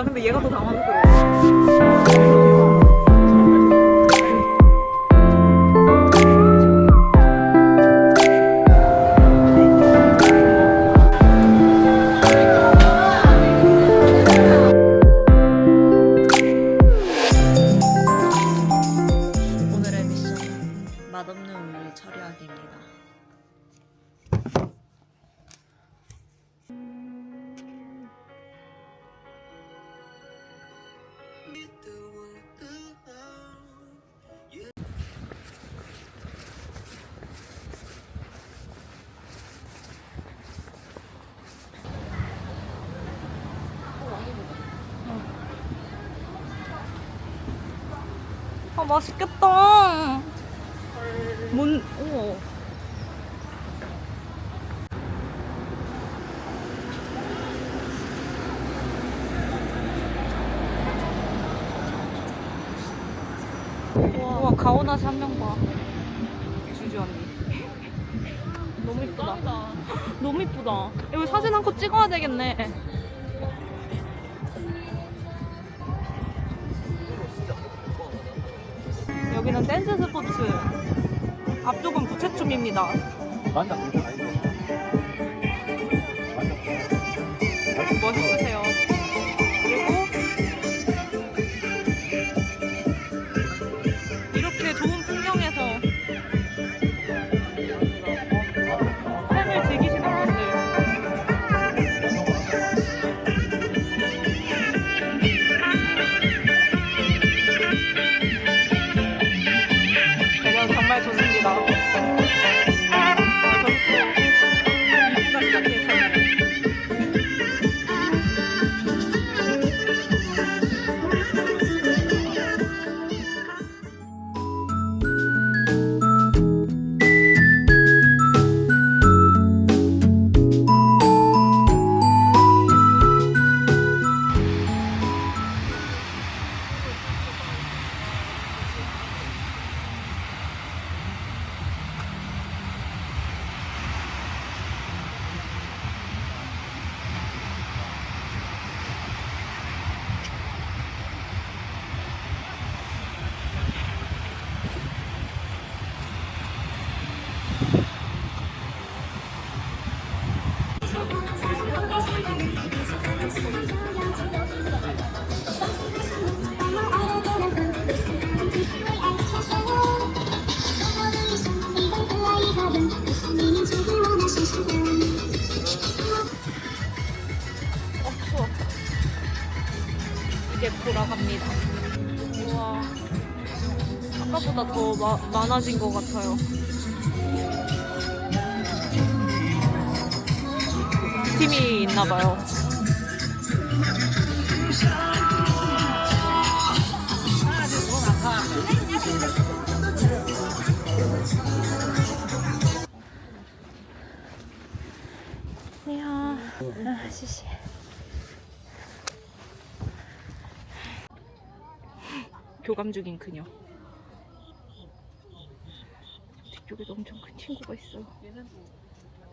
나 근데 얘가 더 당황스러워. 처리하기입니다. 아 맛있겠다. 뭔 오. 와 가오나시 한 명 봐. 주주 언니. 너무 이쁘다. 너무 이쁘다. 이거 사진 한 컷 찍어야 되겠네. 여기는 댄스 스포츠. 앞쪽은 부채춤입니다. 맞나? 이제 돌아갑니다. 우와. 아까보다 더 마, 많아진 것 같아요. 팀이 있나봐요. 야, 아, 시시. 교감 중인 그녀. 뒤쪽에도 엄청 큰 친구가 있어요. 얘는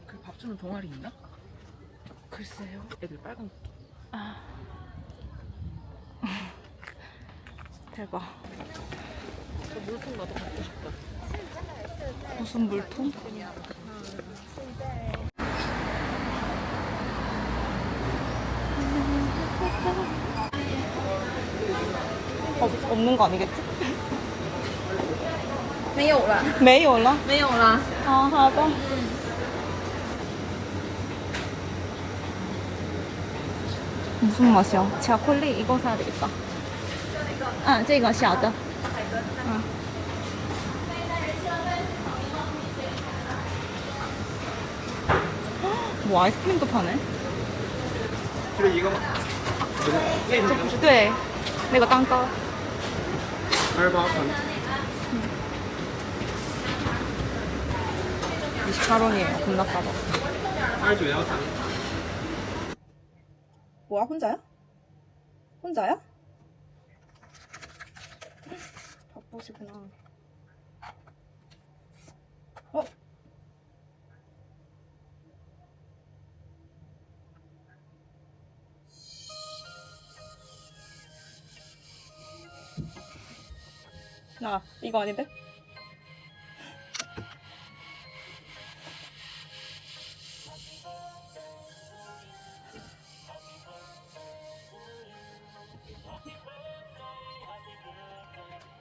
그 밥 주는 동아리 있나? 글쎄요. 애들 빨간 아. 대박. 저 물통 나도 갖고 싶다. 무슨 물통? 없, 없는 거 아니겠지? 没有了，没有了.没有了。 아, 好吧. 무슨 맛이야?巧克力 이거 사야 되겠다. 아, 这个小的. 응. 뭐 아이스크림도 파네? 就一个吗？这不是对，那个蛋糕。 알바한 28원이에요. 겁나 싸다. 알지 뭐야, 혼자야? 혼자야? 바쁘시구나. 나 이거 아닌데?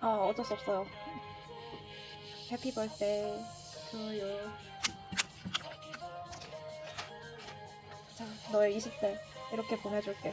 아 어쩔 수 없어요. 해피 벌스데이 you. 자, 너의 20대 이렇게 보내줄게.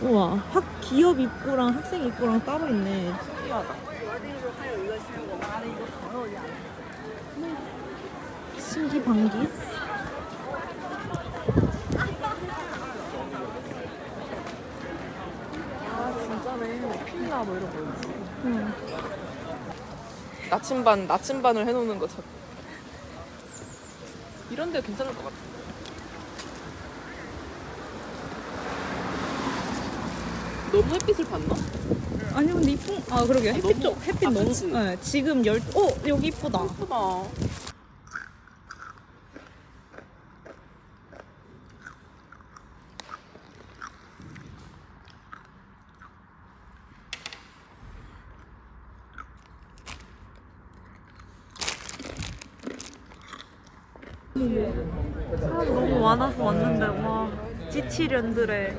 우와, 학 기업 입구랑 학생 입구랑 따로 있네. 신기하다. 신기 방기? 아 진짜네. 필라 뭐 이런 거 있지. 응. 나침반 나침반을 해놓는 것처럼. 이런 데 괜찮을 것 같아. 너무 햇빛을 봤나? 아니 근데 이쁜 아 그러게 햇빛 너무- 좀 햇빛 아, 너무 그치? 네, 지금 열 어, 여기 이쁘다. 예쁘다. 사람 너무 많아서 왔는데 와 지치련들의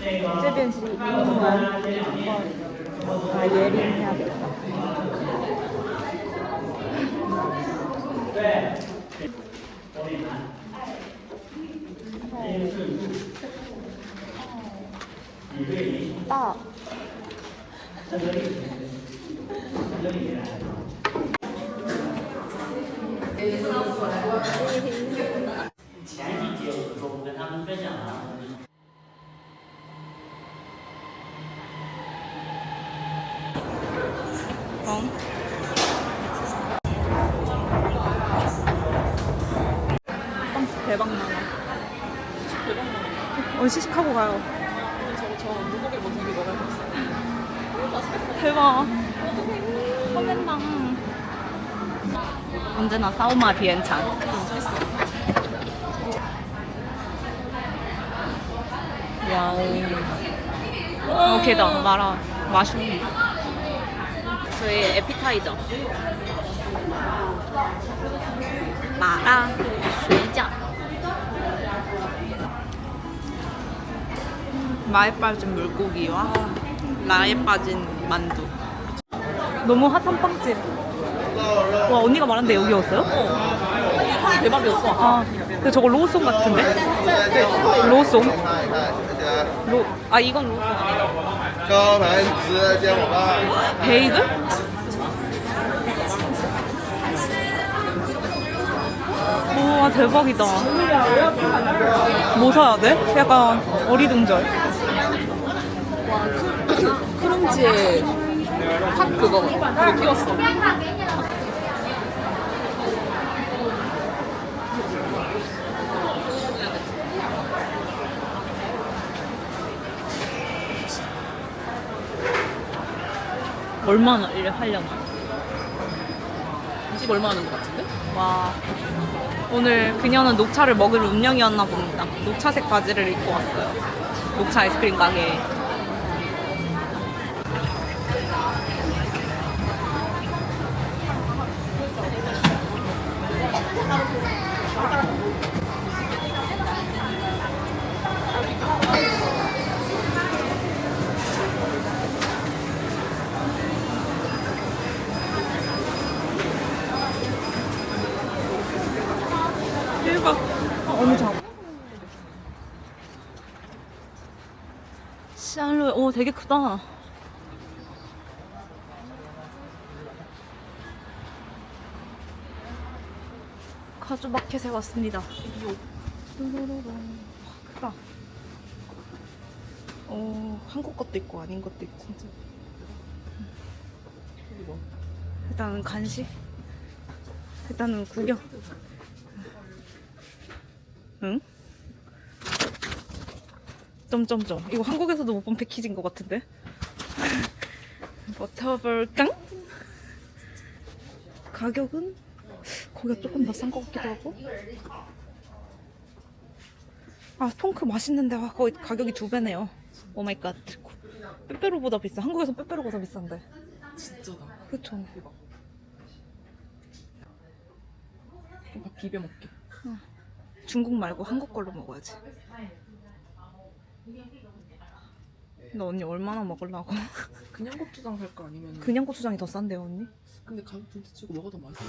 这边是木兰，哦，大爷林下的，对，二， 대박 나나. 대박 나네. 어, 시식하고 가요. 저거 저 모습이. 대박. 선행당. 언제나 사우마 비엔찬. 와우. 어, 걔다. 마라. 마슈. 저의 에피타이저 마라 수이자 마에 빠진 물고기와 라에 빠진 만두 너무 핫한 빵집 와 언니가 말한데 여기였어요? 어. 대박이었어 아 근데 저거 로우송 같은데? 로우송? 로, 아 이건 로우송 아니야 베이글? 와 대박이다. 뭐 사야 돼? 약간 어리둥절. 크룽지에 팥 그거 그거 끼웠어. 얼마나 일 하려나? 이집 얼마 하는 것 같은데? 와 오늘 그녀는 녹차를 먹을 운명이었나 봅니다. 녹차색 바지를 입고 왔어요. 녹차 아이스크림 가게에. 되게 크다. 카주 마켓에 왔습니다. 크다. 오 한국 것도 있고 아닌 것도 있고. 일단은 간식. 일단은 구경. 응? 점점점. 이거 한국에서도 못 본 패키지인 것 같은데? 버터벌깡? 가격은 거기가 조금 더 싼 것 같기도 하고. 아, 통크 맛있는데, 와, 거의 가격이 두 배네요. 오 마이 갓. 빼빼로보다 비싸. 한국에서 빼빼로보다 비싼데. 진짜다. 그쵸. 밥 비벼 먹게. 중국 말고 한국 걸로 먹어야지. 네. 근데 언니 얼마나 먹으려고? 그냥 고추장 살 거 아니면 그냥 고추장이 더 싼데요 언니? 근데 가격 진짜 치고 먹어도 맛있어?